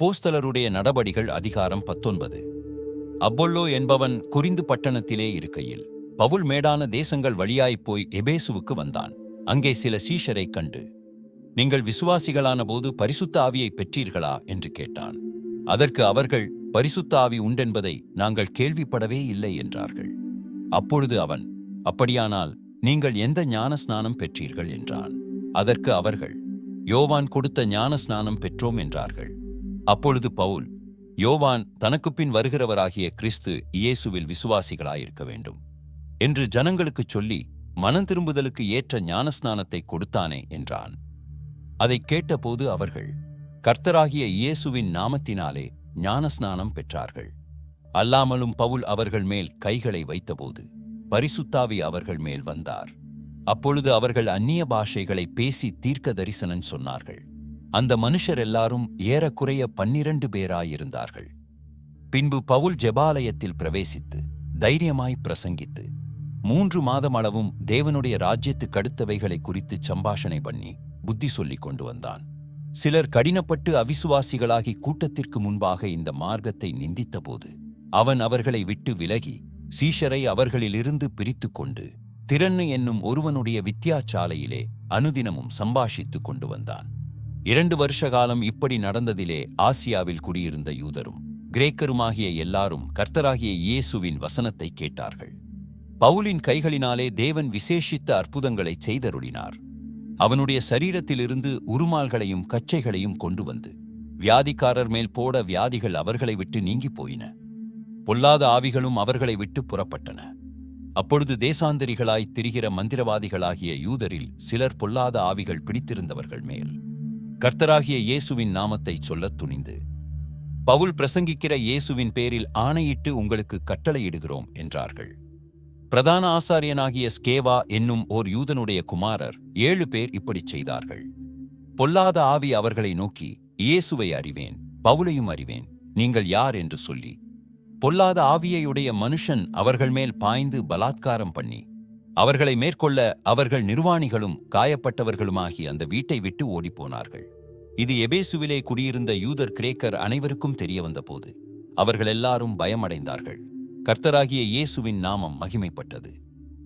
அப்போஸ்தலருடைய நடபடிகள் அதிகாரம் பத்தொன்பது. அப்பொல்லோ என்பவன் குறிந்து பட்டணத்திலே இருக்கையில் பவுல் மேடான தேசங்கள் வழியாய்ப் போய் எபேசுவுக்கு வந்தான். அங்கே சில சீஷரைக் கண்டு நீங்கள் விசுவாசிகளான போது பரிசுத்த ஆவியை பெற்றீர்களா? என்று கேட்டான். அதற்கு அவர்கள் பரிசுத்த ஆவி உண்டென்பதை நாங்கள் கேள்விப்படவே இல்லை என்றார்கள். அப்பொழுது அவன் அப்படியானால் நீங்கள் எந்த ஞானஸ்நானம் பெற்றீர்கள்? என்றான். அதற்கு அவர்கள் யோவான் கொடுத்த ஞானஸ்நானம் பெற்றோம் என்றார்கள். அப்பொழுது பவுல் யோவான் தனக்குப் பின் வருகிறவராகிய கிறிஸ்து இயேசுவில் விசுவாசிகளாயிருக்க வேண்டும் என்று ஜனங்களுக்குச் சொல்லி மனம் திரும்புதலுக்கு ஏற்ற ஞானஸ்நானத்தை கொடுத்தானே என்றான். அதைக் கேட்டபோது அவர்கள் கர்த்தராகிய இயேசுவின் நாமத்தினாலே ஞானஸ்நானம் பெற்றார்கள். அல்லாமலும் பவுல் அவர்கள் மேல் கைகளை வைத்தபோது பரிசுத்தாவி அவர்கள் மேல் வந்தார். அப்பொழுது அவர்கள் அந்நிய பாஷைகளை பேசி தீர்க்க தரிசனம் சொன்னார்கள். அந்த மனுஷர் எல்லாரும் ஏறக்குறைய பன்னிரண்டு பேராயிருந்தார்கள். பின்பு பவுல் ஜெபாலயத்தில் பிரவேசித்து தைரியமாய் பிரசங்கித்து மூன்று மாதம் அளவும் தேவனுடைய ராஜ்யத்துக்கு அடுத்தவைகளை குறித்து சம்பாஷணை பண்ணி புத்தி சொல்லிக் கொண்டு வந்தான். சிலர் கடினப்பட்டு அவிசுவாசிகளாகி கூட்டத்திற்கு முன்பாக இந்த மார்க்கத்தை நிந்தித்தபோது அவன் அவர்களை விட்டு விலகி சீஷரை அவர்களிலிருந்து பிரித்துக் கொண்டு திறன்னு என்னும் ஒருவனுடைய வித்தியாச்சாலையிலே அனுதினமும் சம்பாஷித்துக் கொண்டு வந்தான். இரண்டு வருஷ காலம் இப்படி நடந்ததிலே ஆசியாவில் குடியிருந்த யூதரும் கிரேக்கருமாகிய எல்லாரும் கர்த்தராகிய இயேசுவின் வசனத்தை கேட்டார்கள். பவுலின் கைகளினாலே தேவன் விசேஷித்த அற்புதங்களைச் செய்தருளினார். அவனுடைய சரீரத்திலிருந்து உருமால்களையும் கச்சைகளையும் கொண்டு வந்து வியாதிக்காரர் மேல் போட வியாதிகள் அவர்களை விட்டு நீங்கிப் போயின. பொல்லாத ஆவிகளும் அவர்களை விட்டு புறப்பட்டன. அப்பொழுது தேசாந்தரிகளாய் திரிகிற மந்திரவாதிகளாகிய யூதரில் சிலர் பொல்லாத ஆவிகள் பிடித்திருந்தவர்கள் மேல். கர்த்தராகிய இயேசுவின் நாமத்தை சொல்லத் துணிந்து பவுல் பிரசங்கிக்கிற இயேசுவின் பேரில் ஆணையிட்டு உங்களுக்கு கட்டளையிடுகிறோம் என்றார்கள். பிரதான ஆசாரியனாகிய ஸ்கேவா என்னும் ஓர் யூதனுடைய குமாரர் ஏழு பேர் இப்படிச் செய்தார்கள். பொல்லாத ஆவி அவர்களை நோக்கி இயேசுவை அறிவேன் பவுலையும் அறிவேன் நீங்கள் யார் என்று சொல்லி பொல்லாத ஆவியையுடைய மனுஷன் அவர்கள் மேல் பாய்ந்து பலாத்காரம் பண்ணி அவர்களை மேற்கொள்ள அவர்கள் நிர்வாணிகளும் காயப்பட்டவர்களுமாகி அந்த வீட்டை விட்டு ஓடிப்போனார்கள். இது எபேசுவிலே குடியிருந்த யூதர் கிரேக்கர் அனைவருக்கும் தெரிய வந்தபோது அவர்கள் எல்லாரும் பயமடைந்தார்கள். கர்த்தராகிய இயேசுவின் நாமம் மகிமைப்பட்டது.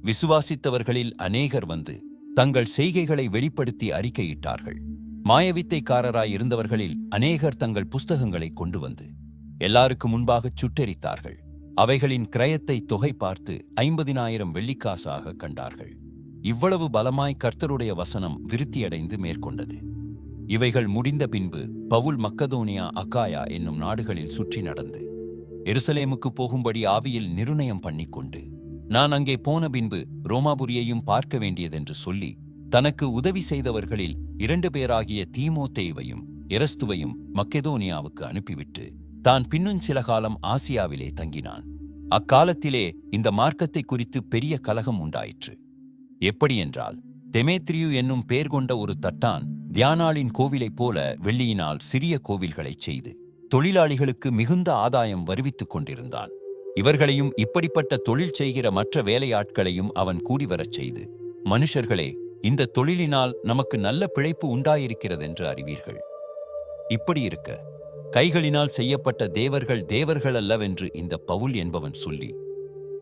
விசுவாசித்தவர்களில் அநேகர் வந்து தங்கள் செய்கைகளை வெளிப்படுத்தி அறிக்கையிட்டார்கள். மாயவித்தைக்காரராய் இருந்தவர்களில் அநேகர் தங்கள் புஸ்தகங்களை கொண்டு வந்து எல்லாருக்கு முன்பாகச் சுட்டெரித்தார்கள். அவைகளின் கிரயத்தை தொகை பார்த்து ஐம்பதினாயிரம் வெள்ளிக்காசாக கண்டார்கள். இவ்வளவு பலமாய் கர்த்தருடைய வசனம் விருத்தியடைந்து மேற்கொண்டது. இவைகள் முடிந்த பின்பு பவுல் மக்கதோனியா அக்காயா என்னும் நாடுகளில் சுற்றி நடந்து எருசலேமுக்கு போகும்படி ஆவியில் நிர்ணயம் பண்ணிக்கொண்டு நான் அங்கே போன பின்பு ரோமாபுரியையும் பார்க்க வேண்டியதென்று சொல்லி தனக்கு உதவி செய்தவர்களில் இரண்டு பேராகிய தீமோத்தேவையும் எரஸ்துவையும் மக்கெதோனியாவுக்கு அனுப்பிவிட்டு தான் பின்னும் சில காலம் ஆசியாவிலே தங்கினான். அக்காலத்திலே இந்த மார்க்கத்தை குறித்து பெரிய கலகம் உண்டாயிற்று. எப்படியென்றால் தெமேத்ரியு என்னும் பேர் கொண்ட ஒரு தட்டான் தியானாளின் கோவிலைப் போல வெள்ளியினால் சிறிய கோவில்களைச் செய்து தொழிலாளிகளுக்கு மிகுந்த ஆதாயம் வருவித்துக் கொண்டிருந்தான். இவர்களையும் இப்படிப்பட்ட தொழில் செய்கிற மற்ற வேலையாட்களையும் அவன் கூடிவரச் செய்து மனுஷர்களே இந்த தொழிலினால் நமக்கு நல்ல பிழைப்பு உண்டாயிருக்கிறதென்று அறிவீர்கள். இப்படி இருக்க கைகளினால் செய்யப்பட்ட தேவர்கள் தேவர்கள் அல்லவென்று இந்த பவுல் என்பவன் சொல்லி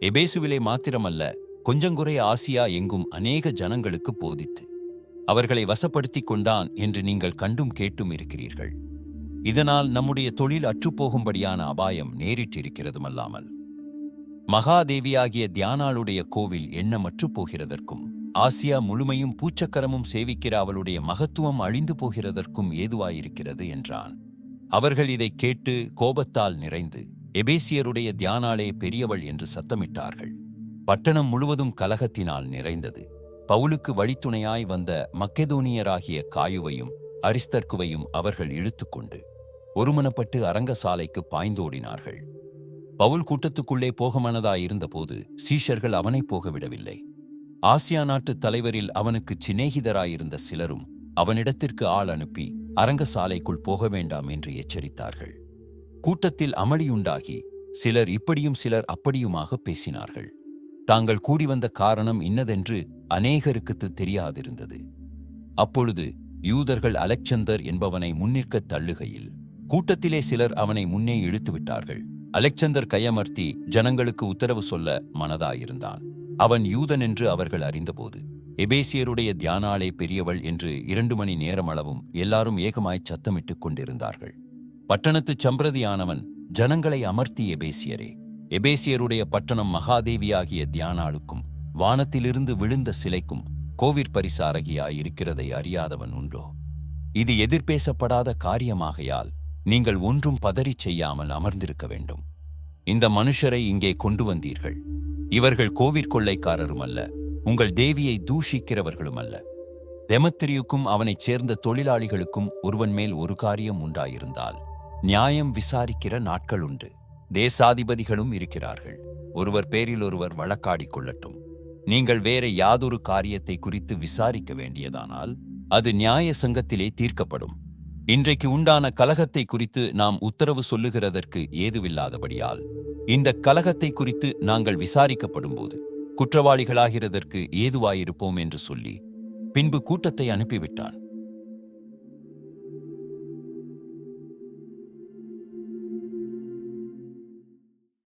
எபேசுவிலே மாத்திரமல்ல கொஞ்சங்குறை ஆசியா எங்கும் அநேக ஜனங்களுக்கு போதித்து அவர்களை வசப்படுத்திக் கொண்டான் என்று நீங்கள் கண்டும் கேட்டும் இருக்கிறீர்கள். இதனால் நம்முடைய தொழில் அற்றுப்போகும்படியான அபாயம் நேரிட்டிருக்கிறதுமல்லாமல் மகாதேவியாகிய தியானாளுடைய கோவில் எண்ணமற்று போகிறதற்கும் ஆசியா முழுமையும் பூச்சக்கரமும் சேவிக்கிற அவளுடைய மகத்துவம் அழிந்து போகிறதற்கும் ஏதுவாயிருக்கிறது என்றான். அவர்கள் இதைக் கேட்டு கோபத்தால் நிறைந்து எபேசியருடைய தியானாலே பெரியவள் என்று சத்தமிட்டார்கள். பட்டணம் முழுவதும் கலகத்தினால் நிறைந்தது. பவுலுக்கு வழித்துணையாய் வந்த மக்கெதோனியராகிய காயுவையும் அரிஸ்தர்க்குவையும் அவர்கள் இழுத்துக்கொண்டு ஒருமனப்பட்டு அரங்கசாலைக்கு பாய்ந்தோடினார்கள். பவுல் கூட்டத்துக்குள்ளே போக மனதாயிருந்தபோது சீஷர்கள் அவனைப் போகவிடவில்லை. ஆசியா நாட்டுத் தலைவரில் அவனுக்கு சிநேகிதராயிருந்த சிலரும் அவனிடத்திற்கு ஆள் அனுப்பி அரங்கசாலைக்குள் போக வேண்டாம் என்று எச்சரித்தார்கள். கூட்டத்தில் அமளியுண்டாகி சிலர் இப்படியும் சிலர் அப்படியுமாக பேசினார்கள். தாங்கள் கூடி வந்த காரணம் இன்னதென்று அநேகருக்குத் தெரியாதிருந்தது. அப்பொழுது யூதர்கள் அலெக்சந்தர் என்பவனை முன்னிற்கத் தள்ளுகையில் கூட்டத்திலே சிலர் அவனை முன்னே இழுத்து விட்டார்கள் அலெக்சந்தர் கையமர்த்தி ஜனங்களுக்கு உத்தரவு சொல்ல மனதாயிருந்தான். அவன் யூதன் என்று அவர்கள் அறிந்தபோது எபேசியருடைய தியானாளே பெரியவள் என்று இரண்டு மணி நேரம் அளவும் எல்லாரும் ஏகமாய் சத்தமிட்டுக் கொண்டிருந்தார்கள். பட்டணத்துச் சம்பிரதியானவன் ஜனங்களை அமர்த்தி எபேசியரே. எபேசியருடைய பட்டணம் மகாதேவியாகிய தியானாளுக்கும் வானத்திலிருந்து விழுந்த சிலைக்கும் கோவிற் பரிசாரகியாய் இருக்கிறதை அறியாதவன் உண்டோ? இது எதிர்பேசப்படாத காரியமாகையால் நீங்கள் ஒன்றும் பதறிச் செய்யாமல் அமர்ந்திருக்க வேண்டும். இந்த மனுஷரை இங்கே கொண்டு வந்தீர்கள். இவர்கள் கோவிற் கொள்ளைக்காரரும் அல்ல உங்கள் தேவியை தூஷிக்கிறவர்களும் அல்ல தெமத்திரியுக்கும் அவனைச் சேர்ந்த தொழிலாளிகளுக்கும் ஒருவன் மேல் ஒரு காரியம் உண்டாயிருந்தால் நியாயம் விசாரிக்கிற நாட்கள் உண்டு. தேசாதிபதிகளும் இருக்கிறார்கள். ஒருவர் பேரில் ஒருவர் வழக்காடிக் கொள்ளட்டும். நீங்கள் வேற யாதொரு காரியத்தை குறித்து விசாரிக்க வேண்டியதானால் அது நியாய சங்கத்திலே தீர்க்கப்படும். இன்றைக்கு உண்டான கலகத்தை குறித்து நாம் உத்தரவு சொல்லுகிறதற்கு ஏதுவில்லாதபடியால் இந்த கலகத்தை குறித்து நாங்கள் விசாரிக்கப்படும்போது குற்றவாளிகளாகிறதற்கு ஏதுவாயிருப்போம் என்று சொல்லி பின்பு கூட்டத்தை அனுப்பிவிட்டான்.